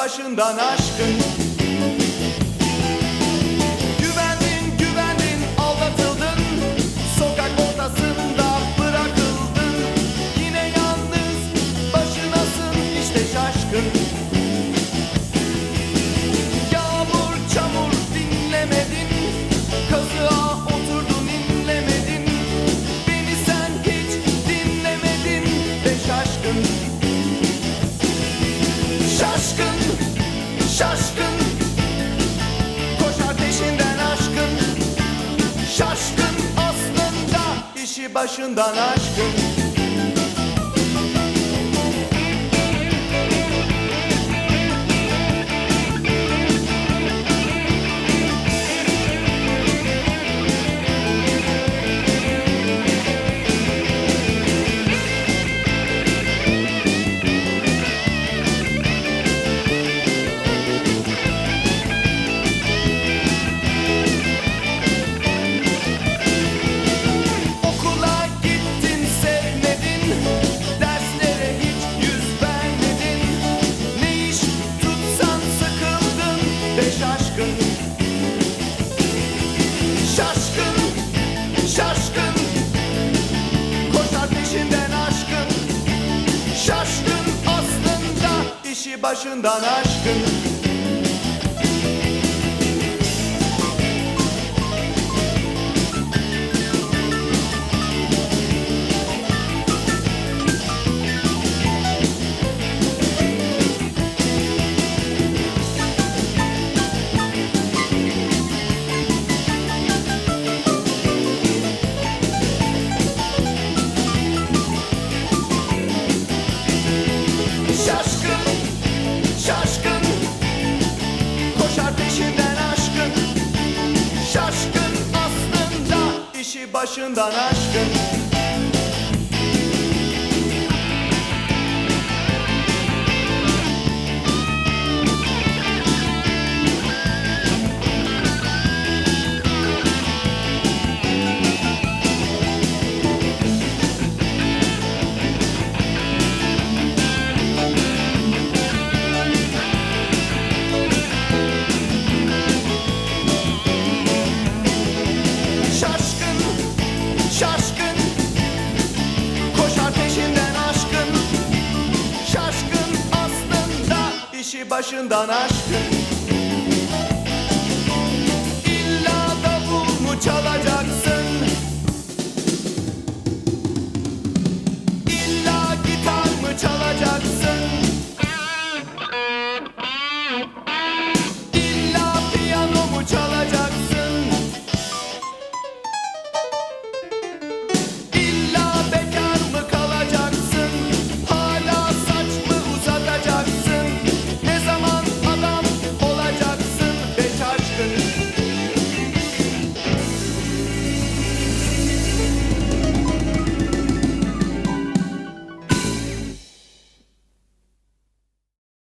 başından aşkın. başından aşkım. Başından aşkın. Just işi başından aşkın. başından aşkın.